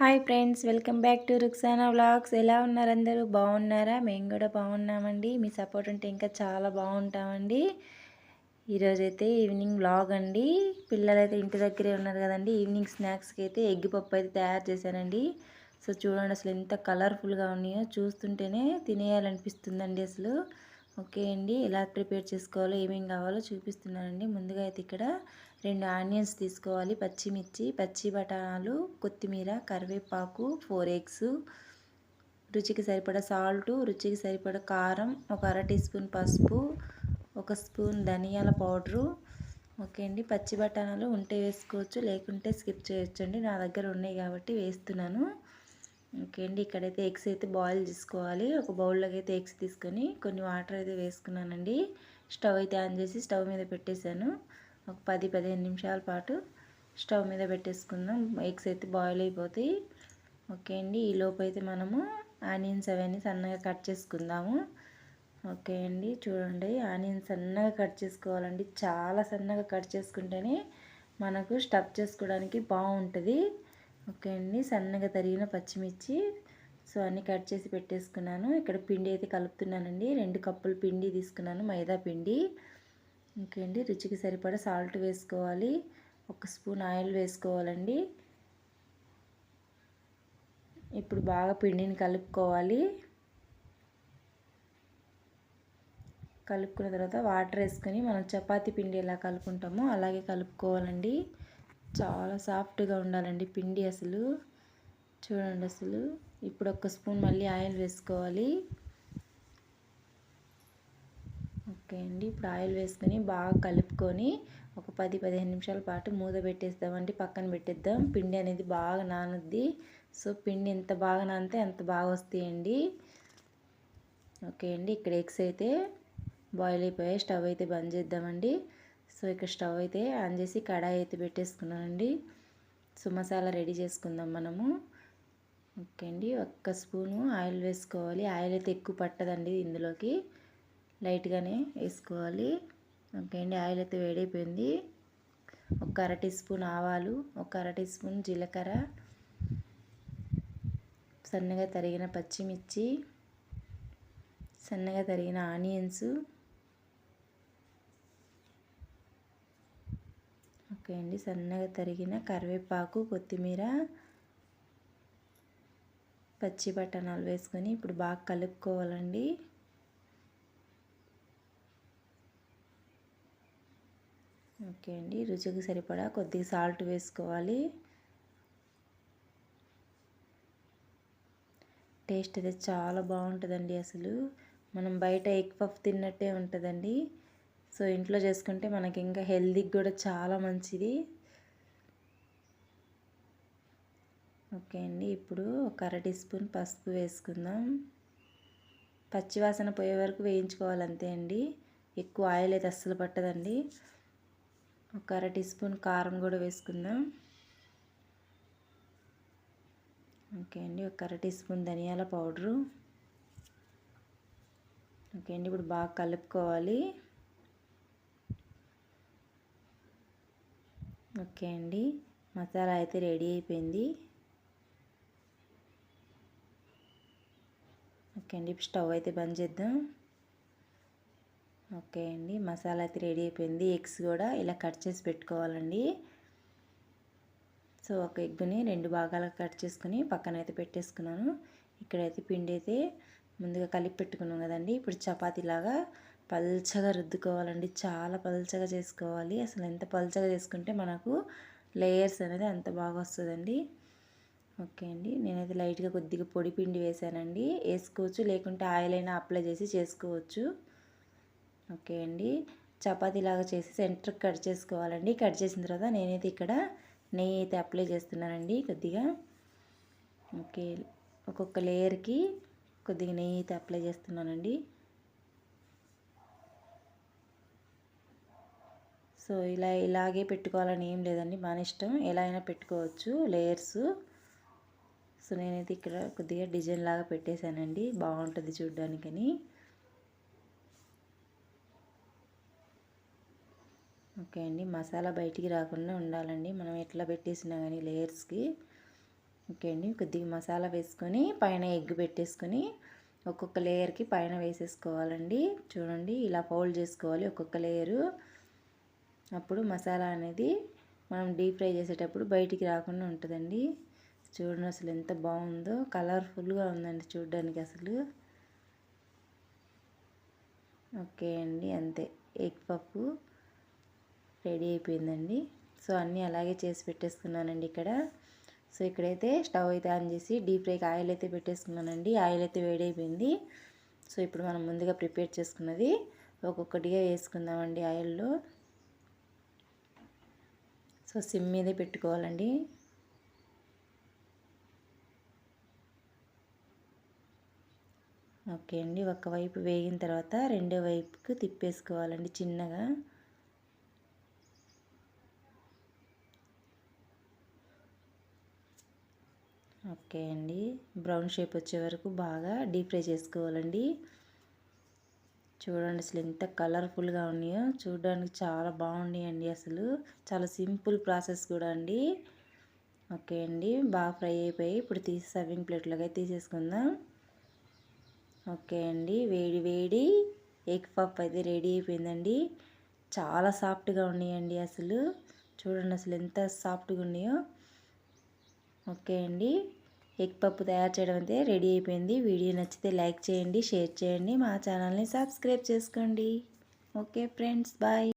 Hi friends welcome back to Ruksana vlogs. ఎలా ఉన్నారు అందరూ? బాగున్నారా? మేము కూడా బాగున్నామండి. మీ సపోర్ట్ ఉంటే ఇంకా చాలా బాగుంటామండి. ఈరోజైతే ఈవినింగ్ వ్లాగ్ అండి. పిల్లలైతే ఇంటి దగ్గరే ఉన్నారు కదండి. ఈవినింగ్ స్నాక్స్కి అయితే ఎగ్ పప్పు అయితే తయారు చేశానండి. సో చూడండి అసలు ఎంత కలర్ఫుల్గా ఉన్నాయో. చూస్తుంటేనే తినేయాలనిపిస్తుందండి అసలు. ఓకే అండి. ఎలా ప్రిపేర్ చేసుకోవాలో ఏమేమి కావాలో చూపిస్తున్నానండి. ముందుగా అయితే ఇక్కడ రెండు ఆనియన్స్ తీసుకోవాలి. పచ్చిమిర్చి పచ్చి బఠానాలు కొత్తిమీర కరివేపాకు ఫోర్ ఎగ్స్ రుచికి సరిపడ సాల్టు రుచికి సరిపడ కారం ఒక అర టీ స్పూన్ పసుపు ఒక స్పూన్ ధనియాల పౌడరు. ఓకే అండి. పచ్చి బఠానాలు ఉంటే వేసుకోవచ్చు లేకుంటే స్కిప్ చేయొచ్చు అండి నా దగ్గర ఉన్నాయి కాబట్టి వేస్తున్నాను. ఓకే అండి. ఇక్కడైతే ఎగ్స్ అయితే బాయిల్ చేసుకోవాలి. ఒక బౌల్లోకి అయితే ఎగ్స్ తీసుకొని కొన్ని వాటర్ అయితే వేసుకున్నానండి. స్టవ్ అయితే ఆన్ చేసి స్టవ్ మీద పెట్టేశాను. ఒక పది పదిహేను నిమిషాల పాటు స్టవ్ మీద పెట్టేసుకుందాం. ఎగ్స్ అయితే బాయిల్ అయిపోతాయి. ఓకే అండి. ఈ లోపు అయితే మనము ఆనియన్స్ అవన్నీ సన్నగా కట్ చేసుకుందాము. ఓకే అండి. చూడండి. ఆనియన్స్ సన్నగా కట్ చేసుకోవాలండి. చాలా సన్నగా కట్ చేసుకుంటేనే మనకు స్టఫ్ చేసుకోవడానికి బాగుంటుంది. ఓకే అండి. సన్నగా తరిగిన పచ్చిమిర్చి. సో అన్నీ కట్ చేసి పెట్టేసుకున్నాను. ఇక్కడ పిండి అయితే కలుపుతున్నానండి. రెండు కప్పులు పిండి తీసుకున్నాను మైదా పిండి. ఓకే అండి. రుచికి సరిపడా సాల్ట్ వేసుకోవాలి. ఒక స్పూన్ ఆయిల్ వేసుకోవాలండి. ఇప్పుడు బాగా పిండిని కలుపుకోవాలి. కలుపుకున్న తర్వాత వాటర్ వేసుకొని మనం చపాతీ పిండి ఎలా కలుపుకుంటామో అలాగే కలుపుకోవాలండి. చాలా సాఫ్ట్గా ఉండాలండి పిండి అసలు. చూడండి అసలు. ఇప్పుడు ఒక స్పూన్ మళ్ళీ ఆయిల్ వేసుకోవాలి. ఓకే అండి. ఇప్పుడు ఆయిల్ వేసుకొని బాగా కలుపుకొని ఒక పది పదిహేను నిమిషాల పాటు మూత పెట్టేస్తామండి. పక్కన పెట్టేద్దాం. పిండి అనేది బాగా నానుద్ది. సో పిండి ఎంత బాగా నానితే అంత బాగా వస్తాయండి. ఓకే అండి. ఇక్కడ ఎగ్స్ అయితే బాయిల్ అయిపోయాయి. స్టవ్ అయితే బంద్ చేద్దామండి. సో ఇక్కడ స్టవ్ అయితే ఆన్ చేసి కడాయి అయితే పెట్టేసుకున్నానండి. సో మసాలా రెడీ చేసుకుందాం మనము. ఓకే అండి ఒక్క స్పూను ఆయిల్ వేసుకోవాలి. ఆయిల్ అయితే ఎక్కువ పట్టదండి ఇందులోకి. లైట్గానే వేసుకోవాలి. ఓకే అండి ఆయిల్ అయితే వేడైపోయింది. ఒక అర టీ స్పూన్ ఆవాలు ఒక అర టీ స్పూన్ జీలకర్ర సన్నగా తరిగిన పచ్చిమిర్చి సన్నగా తరిగిన ఆనియన్స్ ఓకే అండి సన్నగా తరిగిన కరివేపాకు కొత్తిమీర పచ్చి బఠానాలు వేసుకొని ఇప్పుడు బాగా కలుపుకోవాలండి. ఓకే అండి. రుచికి సరిపడా కొద్దిగా సాల్ట్ వేసుకోవాలి. టేస్ట్ అయితే చాలా బాగుంటుందండి అసలు. మనం బయట ఎగ్ పఫ్ తిన్నట్టే ఉంటుందండి. సో ఇంట్లో చేసుకుంటే మనకి ఇంకా హెల్తీకి కూడా చాలా మంచిది. ఓకే అండి ఇప్పుడు ఒక అర టీ స్పూన్ పసుపు వేసుకుందాం. పచ్చివాసన పోయే వరకు వేయించుకోవాలి అంతే అండి. ఎక్కువ ఆయిల్ అయితే అస్సలు పట్టదండి. ఒక అర టీ స్పూన్ కారం కూడా వేసుకుందాం. ఓకే అండి ఒక అర టీ స్పూన్ ధనియాల పౌడరు. ఓకే అండి ఇప్పుడు బాగా కలుపుకోవాలి. ఓకే అండి. మసాలా అయితే రెడీ అయిపోయింది. ఓకే అండి స్టవ్ అయితే బంద్ చేద్దాం. ఓకే అండి మసాలా అయితే రెడీ అయిపోయింది. ఎగ్స్ కూడా ఇలా కట్ చేసి పెట్టుకోవాలండి. సో ఒక ఎగ్ని రెండు భాగాలకు కట్ చేసుకుని పక్కన అయితే పెట్టేసుకున్నాను. ఇక్కడైతే పిండి అయితే ముందుగా కలిపి పెట్టుకున్నాం కదండి. ఇప్పుడు చపాతీలాగా పల్చగా రుద్దుకోవాలండి. చాలా పల్చగా చేసుకోవాలి. అసలు ఎంత పల్చగా చేసుకుంటే మనకు లేయర్స్ అనేది అంత బాగా వస్తుందండి. ఓకే అండి. నేనైతే లైట్గా కొద్దిగా పొడి పిండి వేసానండి. వేసుకోవచ్చు. లేకుంటే ఆయిల్ అయినా అప్లై చేసి చేసుకోవచ్చు. ఓకే అండి. చపాతీలాగా చేసి సెంటర్ కట్ చేసుకోవాలండి. కట్ చేసిన తర్వాత నేనైతే ఇక్కడ నెయ్యి అయితే అప్లై చేస్తున్నానండి కొద్దిగా. ఓకే. ఒక్కొక్క లేయర్కి కొద్దిగా నెయ్యి అయితే అప్లై చేస్తున్నానండి. సో ఇలా ఇలాగే పెట్టుకోవాలని ఏం లేదండి. మన ఇష్టం. ఎలా అయినా పెట్టుకోవచ్చు. లేయర్స్. సో నేనైతే ఇక్కడ కొద్దిగా డిజైన్ లాగా పెట్టేశానండి. బాగుంటుంది చూడ్డానికని. ఓకే అండి. మసాలా బయటికి రాకుండా ఉండాలండి. మనం ఎట్లా పెట్టేసినా కానీ లేయర్స్కి. ఓకే అండి. కొద్దిగా మసాలా వేసుకొని పైన ఎగ్ పెట్టేసుకొని ఒక్కొక్క లేయర్కి పైన వేసేసుకోవాలండి. చూడండి. ఇలా ఫోల్డ్ చేసుకోవాలి ఒక్కొక్క లేయరు. అప్పుడు మసాలా అనేది మనం డీప్ ఫ్రై చేసేటప్పుడు బయటికి రాకుండా ఉంటుందండి. చూడండి అసలు ఎంత బాగుందో కలర్ఫుల్గా ఉందండి చూడడానికి అసలు. ఓకే అండి అంతే. ఎగ్ పప్పు రెడీ అయిపోయిందండి. సో అన్నీ అలాగే చేసి పెట్టేసుకున్నానండి ఇక్కడ. సో ఇక్కడైతే స్టవ్ అయితే ఆన్ చేసి డీప్ ఫ్రైకి ఆయిల్ అయితే పెట్టేసుకున్నానండి. ఆయిల్ అయితే వేడైపోయింది సో ఇప్పుడు మనం ముందుగా ప్రిపేర్ చేసుకున్నది ఒక్కొక్కటిగా వేసుకుందామండి ఆయిల్లో. సో సిమ్ మీదే పెట్టుకోవాలండి. ఓకే అండి ఒకవైపు వేగిన తర్వాత రెండో వైపుకి తిప్పేసుకోవాలండి చిన్నగా. ఓకే అండి బ్రౌన్ షేప్ వచ్చే వరకు బాగా డీప్ ఫ్రై చేసుకోవాలండి. చూడండి అసలు ఎంత కలర్ఫుల్గా ఉన్నాయో. చూడడానికి చాలా బాగున్నాయండి అసలు. చాలా సింపుల్ ప్రాసెస్ కూడా అండి. ఓకే అండి. బాగా ఫ్రై అయిపోయి ఇప్పుడు తీసి సర్వింగ్ ప్లేట్లోకి తీసేసుకుందాం. ఓకే అండి. వేడి వేడి ఎగ్ పప్ అయితే రెడీ అయిపోయిందండి. చాలా సాఫ్ట్గా ఉన్నాయండి అసలు. చూడండి అసలు ఎంత సాఫ్ట్గా ఉన్నాయో. ఓకే అండి. ఎగ్ పప్పు తయారు చేయడం అయితే రెడీ అయిపోయింది. వీడియో నచ్చితే లైక్ చేయండి షేర్ చేయండి. మా ఛానల్ని సబ్స్క్రైబ్ చేసుకోండి. Okay friends bye.